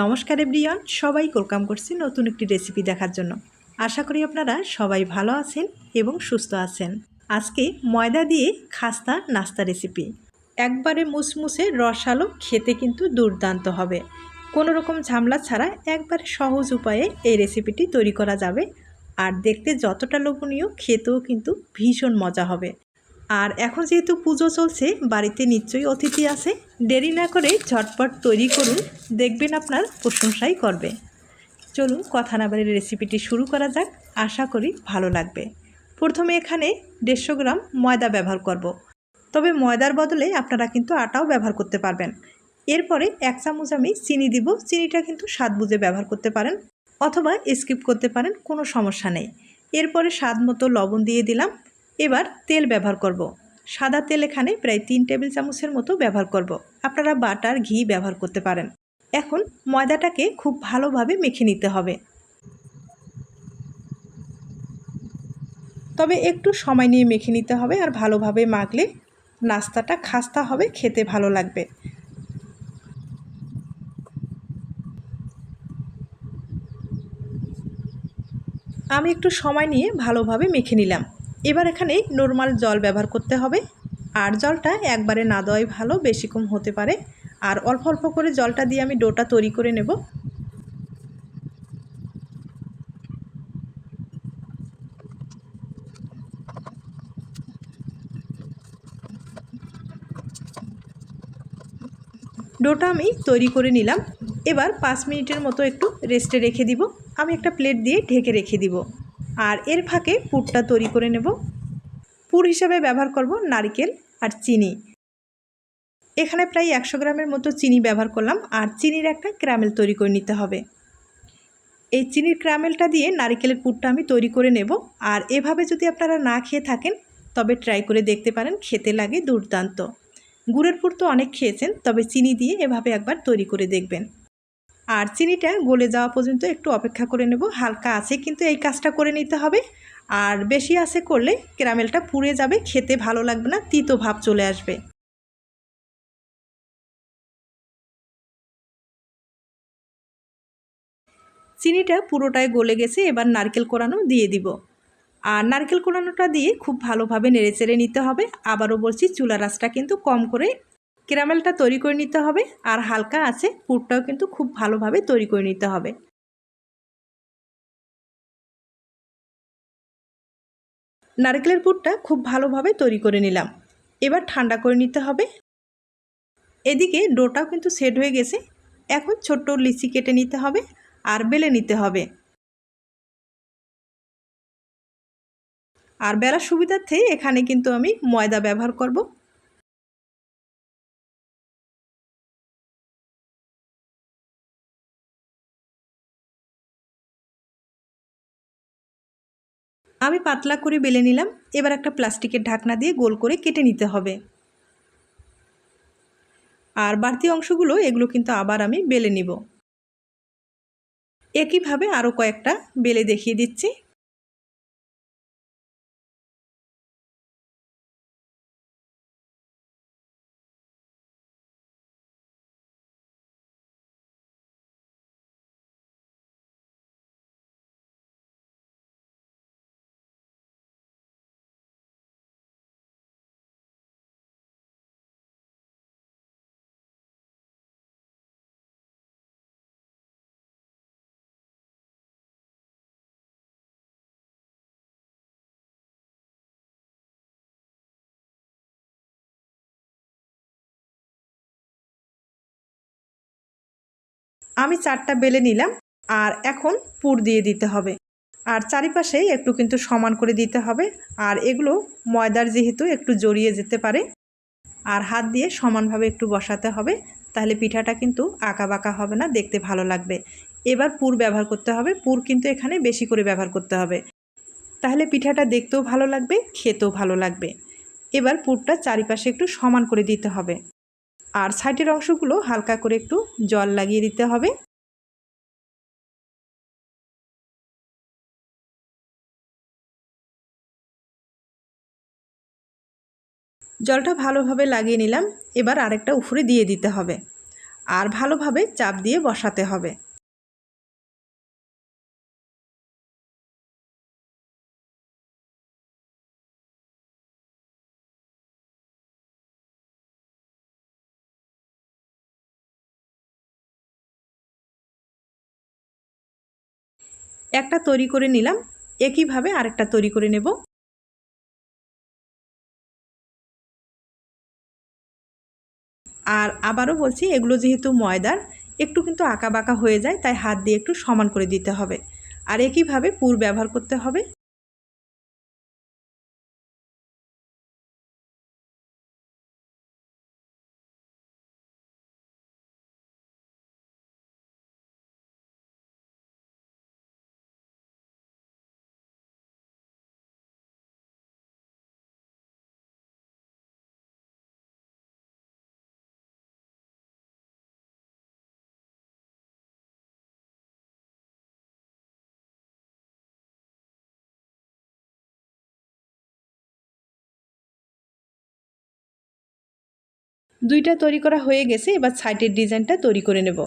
নমস্কার এভরিয়ান সবাই ওয়েলকাম করছি নতুন একটি রেসিপি দেখার জন্য। আশা করি আপনারা সবাই ভালো আছেন এবং সুস্থ আছেন। আজকে ময়দা দিয়ে খাস্তা নাস্তা রেসিপি একবারে মুসমুসে রসালো খেতে কিন্তু দুর্দান্ত হবে। কোনো রকম ঝামলা ছাড়া একবারে সহজ উপায়ে এই রেসিপিটি তৈরি করা যাবে। আর দেখতে যতটা লোভনীয়, খেতেও কিন্তু ভীষণ মজা হবে। আর এখন যেহেতু পুজো চলছে, বাড়িতে নিশ্চয়ই অতিথি আছে, দেরি না করে ঝটপট তৈরি করুন, দেখবেন আপনার প্রশংসাই করবে। চলুন কথা না বাড়ির রেসিপিটি শুরু করা যাক, আশা করি ভালো লাগবে। প্রথমে এখানে দেড়শো গ্রাম ময়দা ব্যবহার করব। তবে ময়দার বদলে আপনারা কিন্তু আটাও ব্যবহার করতে পারবেন। এরপরে এক চামচ আমি চিনি দিব, চিনিটা কিন্তু স্বাদ বুঝে ব্যবহার করতে পারেন, অথবা স্কিপ করতে পারেন, কোনো সমস্যা নেই। এরপরে স্বাদ মতো লবণ দিয়ে দিলাম। এবার তেল ব্যবহার করব। সাদা তেল এখানে প্রায় তিন টেবিল চামচের মতো ব্যবহার করব। আপনারা বাটার, ঘি ব্যবহার করতে পারেন এখন ময়দাটাকে খুব ভালোভাবে মেখে নিতে হবে তবে একটু সময় নিয়ে মেখে নিতে হবে আর ভালোভাবে মাখলে নাস্তাটা খাস্তা হবে, খেতে ভালো লাগবে আমি একটু সময় নিয়ে ভালোভাবে মেখে নিলাম এবার এখানে নর্মাল জল ব্যবহার করতে হবে। আর জলটা একবারে না দেওয়াই ভালো, বেশি কম হতে পারে। আর অল্প অল্প করে জলটা দিয়ে আমি ডোটা তৈরি করে নেব। ডোটা আমি তৈরি করে নিলাম। এবার পাঁচ মিনিটের মতো একটু রেস্টে রেখে দিব। আমি একটা প্লেট দিয়ে ঢেকে রেখে দিব। আর এর ফাঁকে পুরটা তৈরি করে নেব। পুর হিসাবে ব্যবহার করব নারকেল আর চিনি। এখানে প্রায় একশো গ্রামের মতো চিনি ব্যবহার করলাম আর চিনির একটা ক্যারামেল তৈরি করে নিতে হবে। এই চিনির ক্যারামেলটা দিয়ে নারিকেলের পুরটা আমি তৈরি করে নেব আর এভাবে যদি আপনারা না খেয়ে থাকেন, তবে ট্রাই করে দেখতে পারেন, খেতে লাগে দুর্দান্ত। গুড়ের পুর তো অনেক খেয়েছেন, তবে চিনি দিয়ে এভাবে একবার তৈরি করে দেখবেন। আর চিনিটা গলে যাওয়া পর্যন্ত একটু অপেক্ষা করে নেব। হালকা আছে কিন্তু এই কাজটা করে নিতে হবে। আর বেশি আছে করলে ক্যারামেলটা পুড়ে যাবে, খেতে ভালো লাগবে না, তিতো ভাব চলে আসবে। চিনিটা পুরোটাই গলে গেছে, এবার নারকেল কোরানো দিয়ে দিব। আর নারকেল কোরানোটা দিয়ে খুব ভালোভাবে নেড়ে নেড়েচেড়ে নিতে হবে। আবারও বলছি চুলা রাসটা কিন্তু কম করে ক্যারামেলটা তৈরি করে নিতে হবে আর হালকা আছে পুরটাও কিন্তু খুব ভালোভাবে তৈরি করে নিতে হবে। নারকেলের পুরটা খুব ভালোভাবে তৈরি করে নিলাম। এবার ঠান্ডা করে নিতে হবে। এদিকে ডোটাও কিন্তু সেট হয়ে গেছে। এখন ছোট্ট লিচি কেটে নিতে হবে আর বেলে নিতে হবে। আর বেলার সুবিধার্থে এখানে কিন্তু আমি ময়দা ব্যবহার করব। আমি পাতলা করে বেলে নিলাম। এবার একটা প্লাস্টিকের ঢাকনা দিয়ে গোল করে কেটে নিতে হবে। আর বাড়তি অংশগুলো, এগুলো কিন্তু আবার আমি বেলে নিব। একইভাবে আরও কয়েকটা বেলে দেখিয়ে দিচ্ছি। আমি চারটা বেলে নিলাম আর এখন পুর দিয়ে দিতে হবে। আর চারিপাশে একটু কিন্তু সমান করে দিতে হবে আর এগুলো ময়দার যেহেতু একটু জড়িয়ে যেতে পারে আর হাত দিয়ে সমানভাবে একটু বসাতে হবে তাহলে পিঠাটা কিন্তু আঁকা বাঁকা হবে না, দেখতে ভালো লাগবে। এবার পুর ব্যবহার করতে হবে, পুর কিন্তু এখানে বেশি করে ব্যবহার করতে হবে। তাহলে পিঠাটা দেখতেও ভালো লাগবে, খেতেও ভালো লাগবে। এবার পুরটা চারিপাশে একটু সমান করে দিতে হবে। আর সাইডের অংশগুলো হালকা করে একটু জল লাগিয়ে দিতে হবে। জলটা ভালোভাবে লাগিয়ে নিলাম। এবার আরেকটা উফরে দিয়ে দিতে হবে। আর ভালোভাবে চাপ দিয়ে বসাতে হবে। একটা তৈরি করে নিলাম, একইভাবে আরেকটা তৈরি করে নেব। আর আবারও বলছি, এগুলো যেহেতু ময়দার, একটু কিন্তু আঁকা বাঁকা হয়ে যায়, তাই হাত দিয়ে একটু সমান করে দিতে হবে। আর একইভাবে পুর ব্যবহার করতে হবে। দুইটা তৈরি করা হয়ে গেছে, এবার সাইটের ডিজাইনটা তৈরি করে নেব।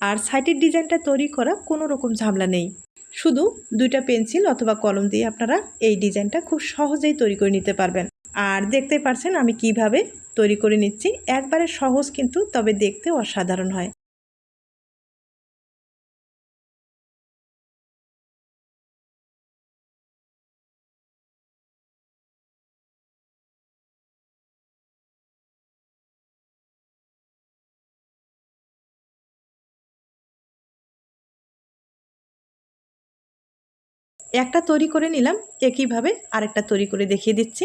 আর সাইটের ডিজাইনটা তৈরি করা কোনো রকম ঝামেলা নেই। শুধু দুইটা পেন্সিল অথবা কলম দিয়ে আপনারা এই ডিজাইনটা খুব সহজেই তৈরি করে নিতে পারবেন। আর দেখতে পারছেন আমি কীভাবে তৈরি করে নিচ্ছি। একবারে সহজ কিন্তু, তবে দেখতে অসাধারণ হয়। একটা তৈরি করে নিলাম, একইভাবে আরেকটা তৈরি করে দেখিয়ে দিচ্ছি।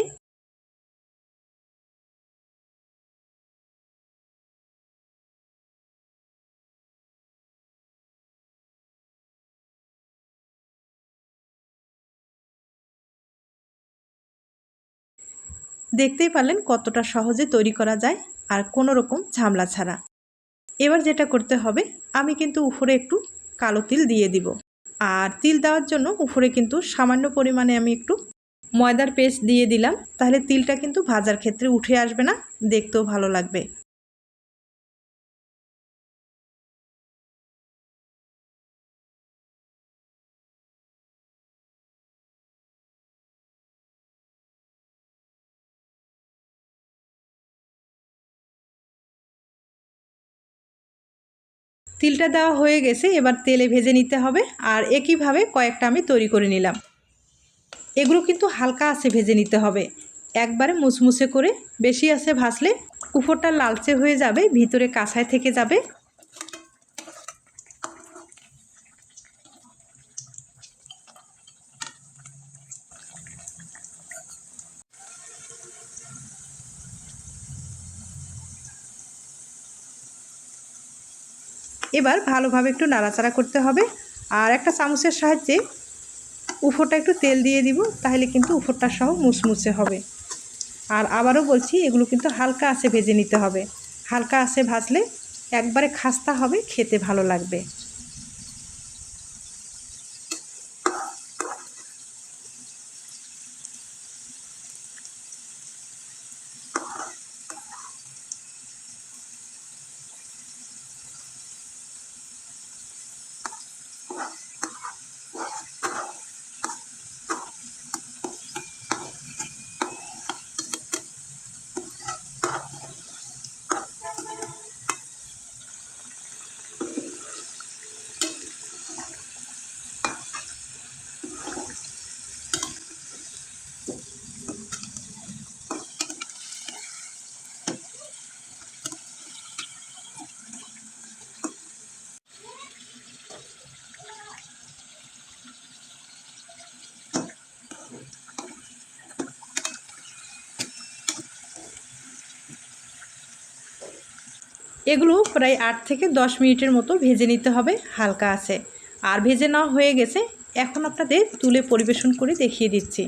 দেখতেই পারলেন কতটা সহজে তৈরি করা যায় আর কোনো রকম ঝামলা ছাড়া। এবার যেটা করতে হবে, আমি কিন্তু উপরে একটু কালো তিল দিয়ে দিব। আর তিল দেওয়ার জন্য উপরে কিন্তু সামান্য পরিমাণে আমি একটু ময়দার পেস্ট দিয়ে দিলাম। তাহলে তিলটা কিন্তু ভাজার ক্ষেত্রে উঠে আসবে না, দেখতেও ভালো লাগবে। তিলটা দেওয়া হয়ে গেছে, এবার তেলে ভেজে নিতে হবে। আর একইভাবে কয়েকটা আমি তৈরি করে নিলাম। এগুলো কিন্তু হালকা আছে ভেজে নিতে হবে। একবারে মুসমুসে করে বেশি আছে ভাসলে উপরটা লালচে হয়ে যাবে, ভিতরে কাঁসায় থেকে যাবে। এবার ভালোভাবে একটু নাড়াচাড়া করতে হবে। আর একটা চামচের সাহায্যে উফোরটা একটু তেল দিয়ে দিব, তাহলে কিন্তু উফোরটা সহ মুসমুসে হবে। আর আবারও বলছি, এগুলো কিন্তু হালকা আছে ভেজে নিতে হবে। হালকা আছে ভাজলে একবারে খাস্তা হবে, খেতে ভালো লাগবে। এগুলো প্রায় আট থেকে দশ মিনিটের মতো ভেজে নিতে হবে, হালকা আছে। আর ভেজে নেওয়া হয়ে গেছে, এখন আপনাদের তুলে পরিবেশন করে দেখিয়ে দিচ্ছি।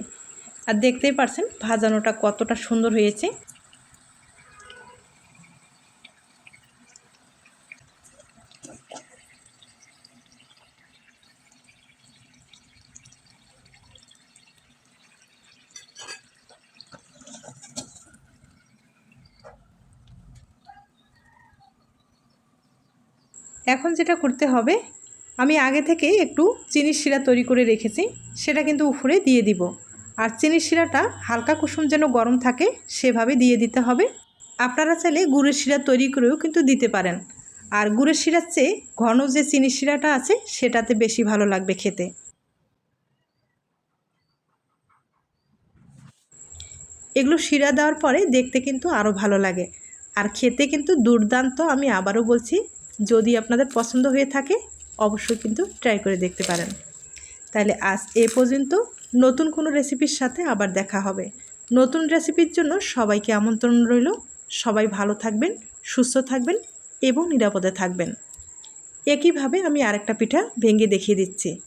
আর দেখতেই পারছেন, ভাজানোটা কতটা সুন্দর হয়েছে। এখন যেটা করতে হবে, আমি আগে থেকে একটু চিনির শিরা তৈরি করে রেখেছি, সেটা কিন্তু উপরে দিয়ে দিব। আর চিনির শিরাটা হালকা কুসুম যেন গরম থাকে, সেভাবে দিয়ে দিতে হবে। আপনারা চাইলে গুড়ের শিরা তৈরি করেও কিন্তু দিতে পারেন। আর গুড়ের শিরার চেয়ে ঘন যে চিনির শিরাটা আছে, সেটাতে বেশি ভালো লাগবে খেতে। এগুলো শিরা দেওয়ার পরে দেখতে কিন্তু আরও ভালো লাগে। আর খেতে কিন্তু দুর্দান্ত, আমি আবারও বলছি যদি আপনাদের পছন্দ হয়ে থাকে, অবশ্যই কিন্তু ট্রাই করে দেখতে পারেন। তাহলে আজ এ পর্যন্ত। নতুন কোনো রেসিপির সাথে আবার দেখা হবে। নতুন রেসিপির জন্য সবাইকে আমন্ত্রণ রইল। সবাই ভালো থাকবেন, সুস্থ থাকবেন এবং নিরাপদে থাকবেন। একইভাবে আমি আরেকটা পিঠা ভেঙে দেখিয়ে দিচ্ছি।